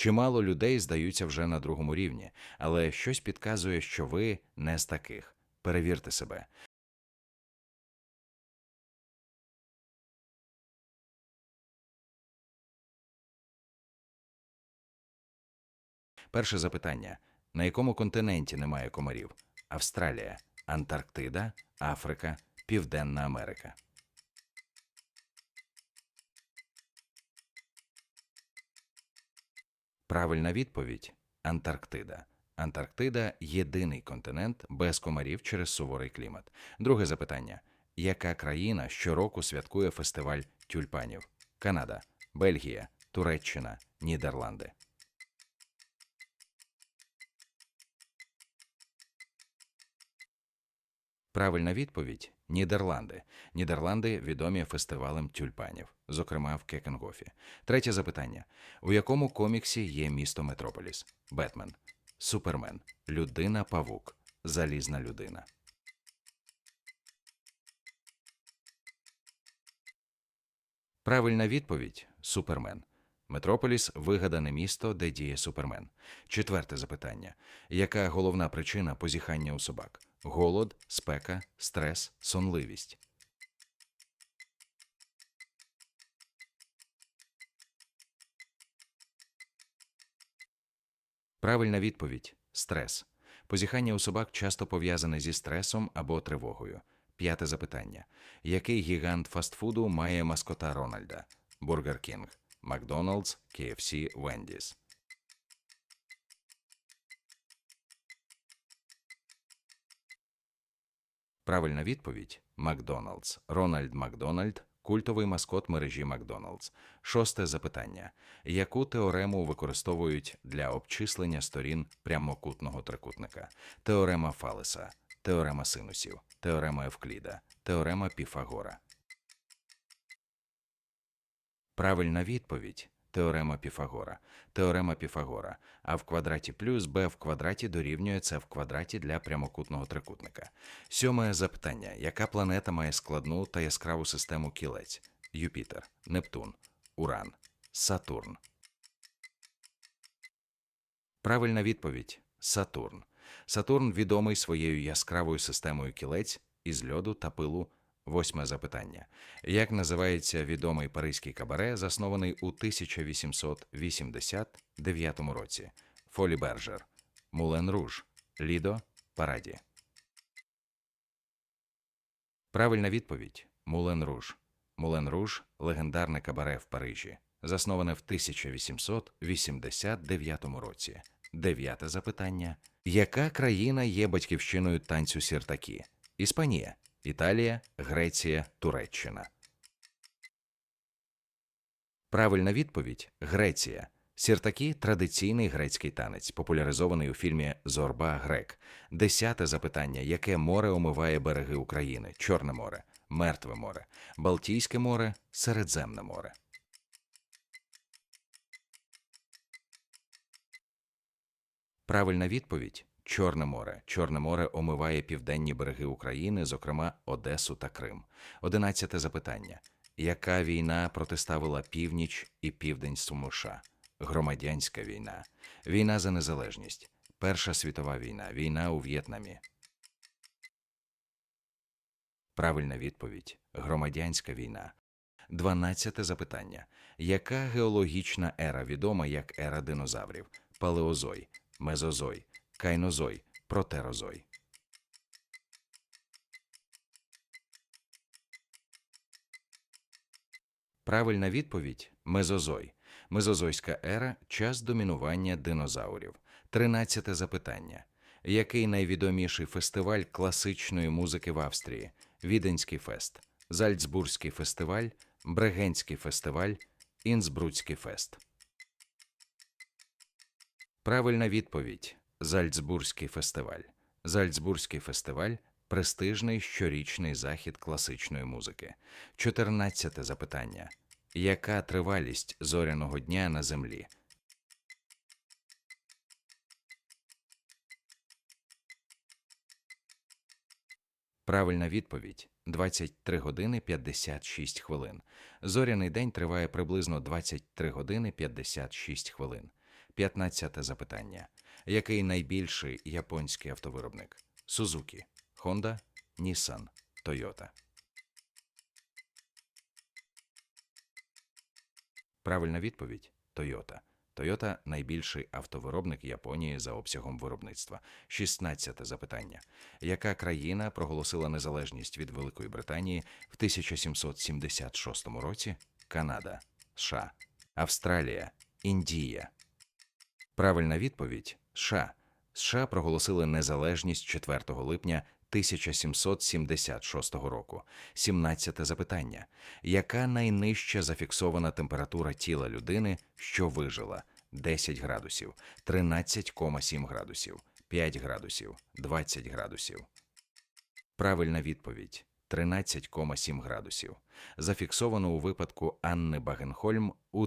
Чимало людей здаються вже на другому рівні, але щось підказує, що ви не з таких. Перевірте себе. Перше запитання: на якому континенті немає комарів? Австралія, Антарктида, Африка, Південна Америка. Правильна відповідь Антарктида. Антарктида єдиний континент без комарів через суворий клімат. Друге запитання: яка країна щороку святкує фестиваль тюльпанів? Канада, Бельгія, Туреччина, Нідерланди. Правильна відповідь Нідерланди. Нідерланди відомі фестивалем тюльпанів, зокрема в Кекенгофі. Третє запитання: у якому коміксі є місто Метрополіс? Бетмен, Супермен, Людина Павук, Залізна людина. Правильна відповідь Супермен. Метрополіс вигадане місто, де діє Супермен. Четверте запитання: яка головна причина позіхання у собак? Голод, спека, стрес, сонливість. Правильна відповідь стрес. Позіхання у собак часто пов'язане зі стресом або тривогою. П'яте запитання: який гігант фастфуду має маскота Рональда? Бургер Кінг, Макдоналдс, KFC, Вендіс. Правильна відповідь Макдоналдс. Рональд Макдональд культовий маскот мережі Макдоналдс. Шосте запитання: яку теорему використовують для обчислення сторін прямокутного трикутника? Теорема Фалеса, теорема синусів, теорема Евкліда, теорема Піфагора. Правильна відповідь теорема Піфагора. Теорема Піфагора. А в квадраті плюс b в квадраті дорівнює це в квадраті для прямокутного трикутника. Сьоме запитання: яка планета має складну та яскраву систему кілець? Юпітер, Нептун, Уран, Сатурн. Правильна відповідь Сатурн. Сатурн відомий своєю яскравою системою кілець із льоду та пилу. Восьме запитання. Як називається відомий паризький кабаре, заснований у 1889 році? Фолі Бержер, Мулен Руж, Лідо, Параді. Правильна відповідь Мулен Руж. Мулен Руж легендарне кабаре в Парижі, засноване в 1889 році. Дев'яте запитання. Яка країна є батьківщиною танцю сіртакі? Іспанія, Італія, Греція, Туреччина. Правильна відповідь Греція. Сіртакі традиційний грецький танець, популяризований у фільмі Зорба Грек. Десяте запитання: яке море омиває береги України? Чорне море, Мертве море, Балтійське море, Середземне море. Правильна відповідь Чорне море. Чорне море омиває південні береги України, зокрема Одесу та Крим. Одинадцяте запитання: яка війна протиставила північ і південь США? Громадянська війна, війна за незалежність, Перша світова війна, війна у В'єтнамі. Правильна відповідь громадянська війна. Дванадцяте запитання: яка геологічна ера відома як ера динозаврів? Палеозой, Мезозой, Кайнозой, Протерозой. Правильна відповідь Мезозой. Мезозойська ера час домінування динозаврів. Тринадцяте запитання. Який найвідоміший фестиваль класичної музики в Австрії? Віденський фест, Зальцбурзький фестиваль, Брегенський фестиваль, Інсбруцький фест. Правильна відповідь Зальцбурзький фестиваль. Зальцбурзький фестиваль престижний щорічний захід класичної музики. Чотирнадцяте запитання. Яка тривалість зоряного дня на землі? Правильна відповідь 23 години 56 хвилин. Зоряний день триває приблизно 23 години 56 хвилин. 15 запитання. Який найбільший японський автовиробник? Сузукі, Honda, Nissan, Toyota. Правильна відповідь Toyota. Toyota – найбільший автовиробник Японії за обсягом виробництва. 16 запитання. Яка країна проголосила незалежність від Великої Британії в 1776 році? Канада, США, Австралія, Індія. Правильна відповідь США. США проголосили незалежність 4 липня 1776 року. 17 запитання. Яка найнижча зафіксована температура тіла людини, що вижила? 10 градусів, 13,7 градусів, 5 градусів, 20 градусів. Правильна відповідь 13,7 градусів. Зафіксовано у випадку Анни Багенхольм у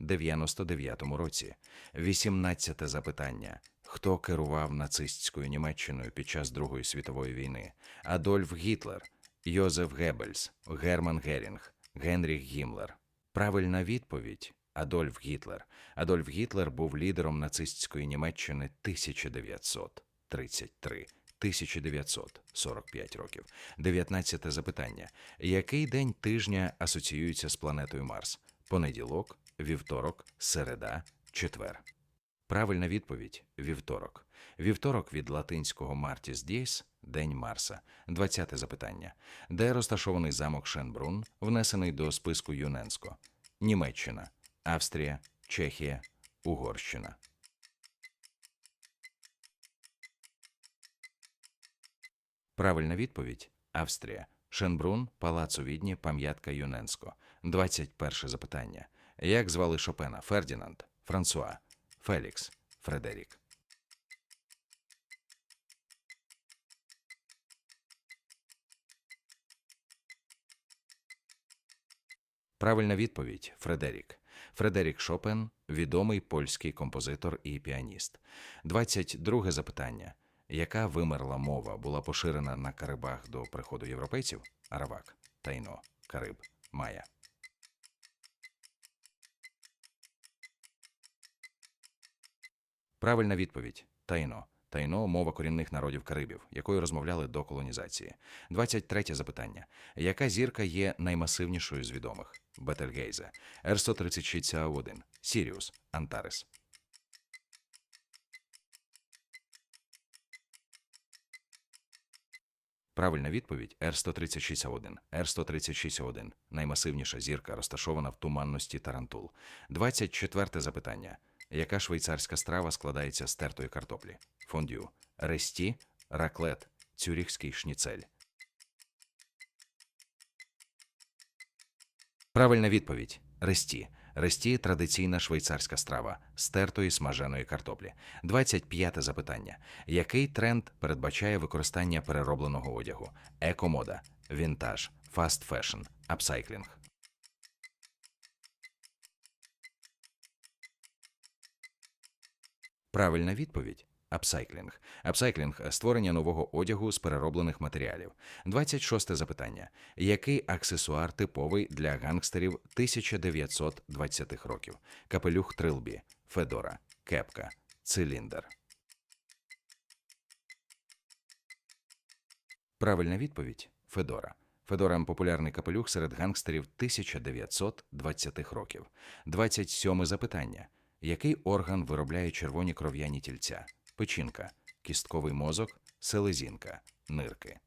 1999 році. 18 запитання. Хто керував нацистською Німеччиною під час Другої світової війни? Адольф Гітлер, Йозеф Геббельс, Герман Герінг, Генріх Гімлер. Правильна відповідь Адольф Гітлер. Адольф Гітлер був лідером нацистської Німеччини 1933 1945 років. 19 запитання. Який день тижня асоціюється з планетою Марс? Понеділок, вівторок, середа, четвер. Правильна відповідь вівторок. Вівторок від латинського Martis Dies – День Марса. 20 запитання. Де розташований замок Шенбрун, внесений до списку ЮНЕСКО? Німеччина, Австрія, Чехія, Угорщина. Правильна відповідь Австрія. Шенбрун, палац у Відні, пам'ятка ЮНЕСКО. 21 запитання. Як звали Шопена? Фердінанд, Франсуа, Фелікс, Фредерік. Правильна відповідь Фредерік. Фредерік Шопен відомий польський композитор і піаніст. 22 запитання. Яка вимерла мова була поширена на Карибах до приходу європейців? Аравак, Тайно, Кариб, Майя. Правильна відповідь Тайно. Тайно мова корінних народів Карибів, якою розмовляли до колонізації. 23 запитання. Яка зірка є наймасивнішою з відомих? Бетельгейзе, Р-136 АО1, Сіріус, Антарес. Правильна відповідь Р-136А1. Р-136А1 – наймасивніша зірка, розташована в туманності Тарантул. 24 запитання. Яка швейцарська страва складається з тертої картоплі? Фондю, ресті, раклет, цюріхський шніцель. Правильна відповідь ресті. Ресті традиційна швейцарська страва з тертої смаженої картоплі. 25 запитання. Який тренд передбачає використання переробленого одягу? Екомода, вінтаж, фаст фешн, апсайклінг. Правильна відповідь апсайклінг. Апсайклінг створення нового одягу з перероблених матеріалів. 26 запитання. Який аксесуар типовий для гангстерів 1920-х років? Капелюх трилбі, федора, кепка, циліндр. Правильна відповідь Федора. Федора популярний капелюх серед гангстерів 1920-х років. 27 запитання. Який орган виробляє червоні кров'яні тільця? Печінка, кістковий мозок, селезінка, нирки.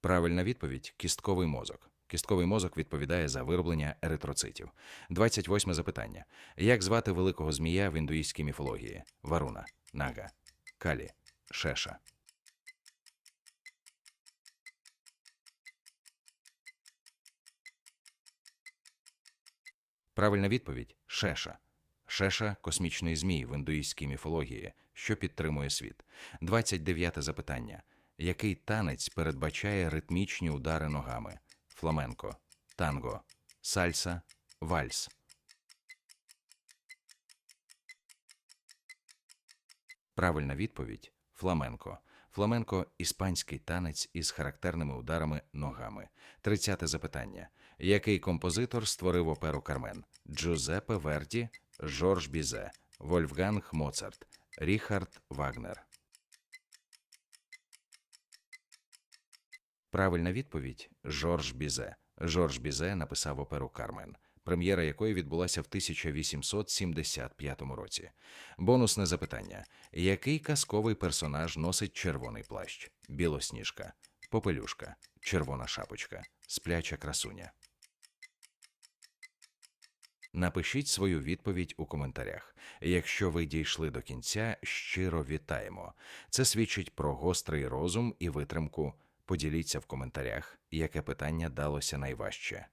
Правильна відповідь кістковий мозок. Кістковий мозок відповідає за вироблення еритроцитів. 28 запитання. Як звати великого змія в індуїстській міфології? Варуна, Нага, Калі, Шеша. Правильна відповідь Шеша. Шеша космічний змій в індуїстській міфології, що підтримує світ. 29 запитання. Який танець передбачає ритмічні удари ногами? Фламенко, танго, сальса, вальс. Правильна відповідь фламенко. Фламенко іспанський танець із характерними ударами ногами. Тридцяте запитання. Який композитор створив оперу Кармен? Джузеппе Верді, Жорж Бізе, Вольфганг Моцарт, Ріхард Вагнер. Правильна відповідь Жорж Бізе. Жорж Бізе написав оперу Кармен, прем'єра якої відбулася в 1875 році. Бонусне запитання: який казковий персонаж носить червоний плащ? Білосніжка, попелюшка, червона шапочка, спляча красуня. Напишіть свою відповідь у коментарях. Якщо ви дійшли до кінця, щиро вітаємо. Це свідчить про гострий розум і витримку. Поділіться в коментарях, яке питання далося найважче.